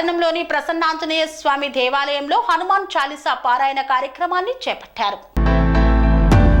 పట్టణంలోని ప్రసన్నాంజనేయ స్వామి దేవాలయంలో హనుమాన్ చాలీసా పారాయణ కార్యక్రమాన్ని చేపట్టారు.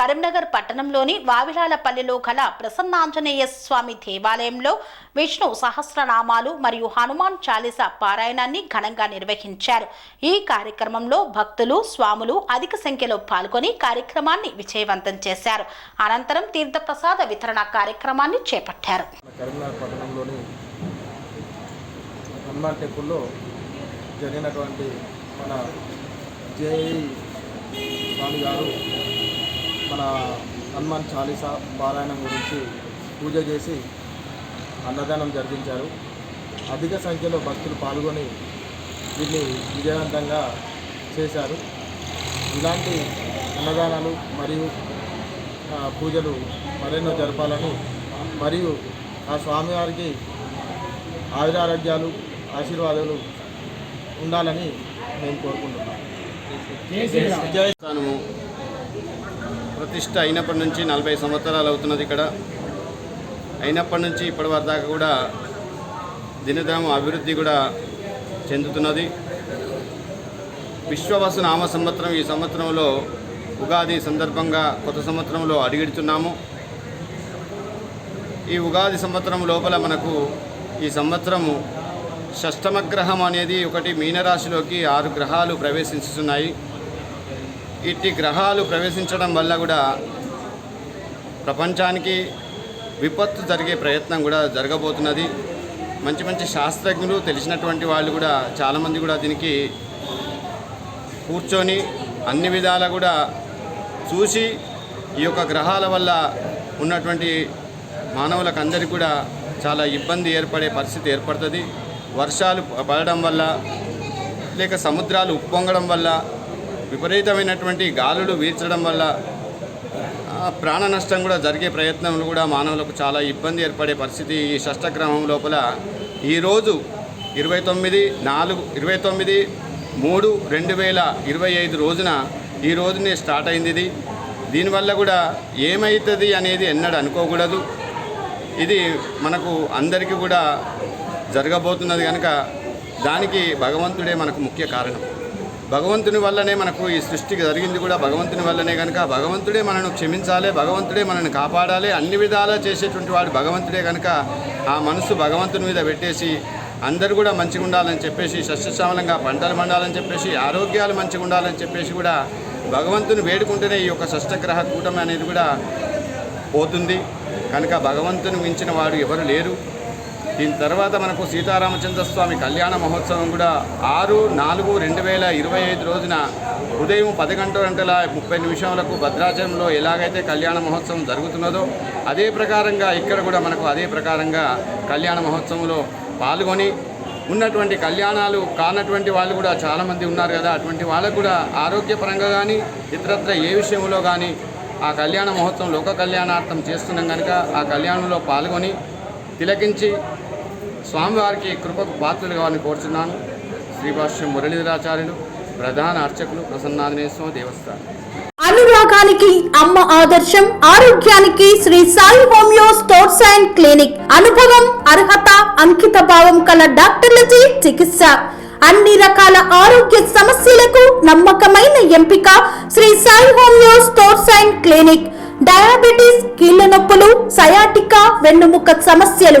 కరీంనగర్ పట్టణంలోని వావిలాలపల్లిలో గల ప్రసన్నాంజనేయ స్వామి దేవాలయంలో విష్ణు సహస్రనామాలు మరియు హనుమాన్ చాలీస పారాయణాన్ని ఘనంగా నిర్వహించారు. ఈ కార్యక్రమంలో భక్తులు స్వాములు అధిక సంఖ్యలో పాల్గొని కార్యక్రమాన్ని విజయవంతం చేశారు. అనంతరం తీర్థప్రసాద వితరణ కార్యక్రమాన్ని చేపట్టారు. కరీంనగర్ పట్టణంలోని హనుమాన్ టెంపుల్లో జరిగినటువంటి మన జేఈ స్వామి గారు మన హనుమాన్ చాలీసా పారాయణం గురించి పూజ చేసి అన్నదానం జరిపించారు. అధిక సంఖ్యలో భక్తులు పాల్గొని దీన్ని విజయవంతంగా చేశారు. ఇలాంటి అన్నదానాలు మరియు ఆ, పూజలు మరెన్నో జరపాలని మరియు ఆ స్వామివారికి ఆయురారోగ్యాలు ఆశీర్వాదాలు ఉండాలని మేము కోరుకుంటున్నాం. స్థానము ప్రతిష్ట అయినప్పటి నుంచి నలభై సంవత్సరాలు అవుతున్నది ఇక్కడ. అయినప్పటి నుంచి ఇప్పటి వరకు దాకా కూడా దినదినం అభివృద్ధి కూడా చెందుతున్నది. విశ్వవసు నామ సంవత్సరం ఈ సంవత్సరంలో ఉగాది సందర్భంగా కొత్త సంవత్సరంలో అడిగిడుతున్నాము. ఈ ఉగాది సంవత్సరం లోపల మనకు ఈ సంవత్సరము షష్టమ గ్రహం అనేది ఒకటి మీనరాశిలోకి ఆరు గ్రహాలు ప్రవేశిస్తున్నాయి ఇట్టి గ్రహాలు ప్రవేశించడం వల్ల కూడా ప్రపంచానికి విపత్తు జరిగే ప్రయత్నం కూడా జరగబోతున్నది. మంచి మంచి శాస్త్రజ్ఞులు తెలిసినటువంటి వాళ్ళు కూడా చాలామంది కూడా దీనికి కూర్చొని అన్ని విధాలు కూడా చూసి ఈ యొక్క గ్రహాల వల్ల ఉన్నటువంటి మానవులకు అందరికీ కూడా చాలా ఇబ్బంది ఏర్పడే పరిస్థితి ఏర్పడుతుంది. వర్షాలు పడడం వల్ల లేక సముద్రాలు ఉప్పొంగడం వల్ల విపరీతమైనటువంటి గాలులు వీర్చడం వల్ల ప్రాణ నష్టం కూడా జరిగే ప్రయత్నంలో కూడా మానవులకు చాలా ఇబ్బంది ఏర్పడే పరిస్థితి ఈ షష్టగ్రహం లోపల. ఈరోజు ఇరవై తొమ్మిది నాలుగు ఇరవై తొమ్మిది మూడు రెండు వేల ఇరవై ఐదు రోజున ఈ రోజునే స్టార్ట్ అయింది ఇది. దీనివల్ల కూడా ఏమవుతుంది అనేది ఎన్నడూ అనుకోకూడదు. ఇది మనకు అందరికీ కూడా జరగబోతున్నది కనుక దానికి భగవంతుడే మనకు ముఖ్య కారణం. భగవంతుని వల్లనే మనకు ఈ సృష్టికి జరిగింది కూడా భగవంతుని వల్లనే కనుక భగవంతుడే మనను క్షమించాలి భగవంతుడే మనల్ని కాపాడాలి అన్ని విధాలా చేసేటువంటి వాడు భగవంతుడే కనుక ఆ మనసు భగవంతుని మీద పెట్టేసి అందరూ కూడా మంచిగా ఉండాలని చెప్పేసి సస్యశ్యామలంగా పంటలు పండాలని చెప్పేసి ఆరోగ్యాలు మంచిగా ఉండాలని చెప్పేసి కూడా భగవంతుని వేడుకుంటేనే ఈ యొక్క షష్టగ్రహ కూటమి అనేది కూడా పోతుంది. కనుక భగవంతుని మించిన వాడు ఎవరు లేరు. దీని తర్వాత మనకు సీతారామచంద్ర స్వామి కళ్యాణ మహోత్సవం కూడా ఆరు నాలుగు రెండు వేల ఇరవై ఐదు రోజున ఉదయం పది గంటల గంటల ముప్పై నిమిషాలకు భద్రాచలంలో ఎలాగైతే కళ్యాణ మహోత్సవం జరుగుతున్నదో అదే ప్రకారంగా ఇక్కడ కూడా మనకు అదే ప్రకారంగా కళ్యాణ మహోత్సవంలో పాల్గొని ఉన్నటువంటి కళ్యాణాలు కానటువంటి వాళ్ళు కూడా చాలామంది ఉన్నారు కదా అటువంటి వాళ్ళకు కూడా ఆరోగ్యపరంగా కానీ ఇతరత్ర ఏ విషయంలో కానీ ఆ కళ్యాణ మహోత్సవం లోక కళ్యాణార్థం చేస్తున్నాం కనుక ఆ కళ్యాణంలో పాల్గొని తిలకించి స్వామివారికి కృపకు పాత్రలు కావాలని కోరుచున్నాను. శ్రీభాష్యం మురళీధరాచార్యులు ప్రధాన అర్చకులు ప్రసన్నాంజనేయ స్వామి దేవస్థానం. అనురాగానికి అమ్మ ఆదర్శం ఆరోగ్యానికి Sri Sai homeo sports and clinic. అనుభవం అర్హత అంకిత భావం కల డాక్టర్లచే చికిత్స. అన్ని రకాల ఆరోగ్య సమస్యలకు నమ్మకమైన ఎంపిక Sri Sai homeo sports and clinic. Diabetes కీళ్ళ నొప్పులు సయాటికా వెన్నుముక సమస్యలు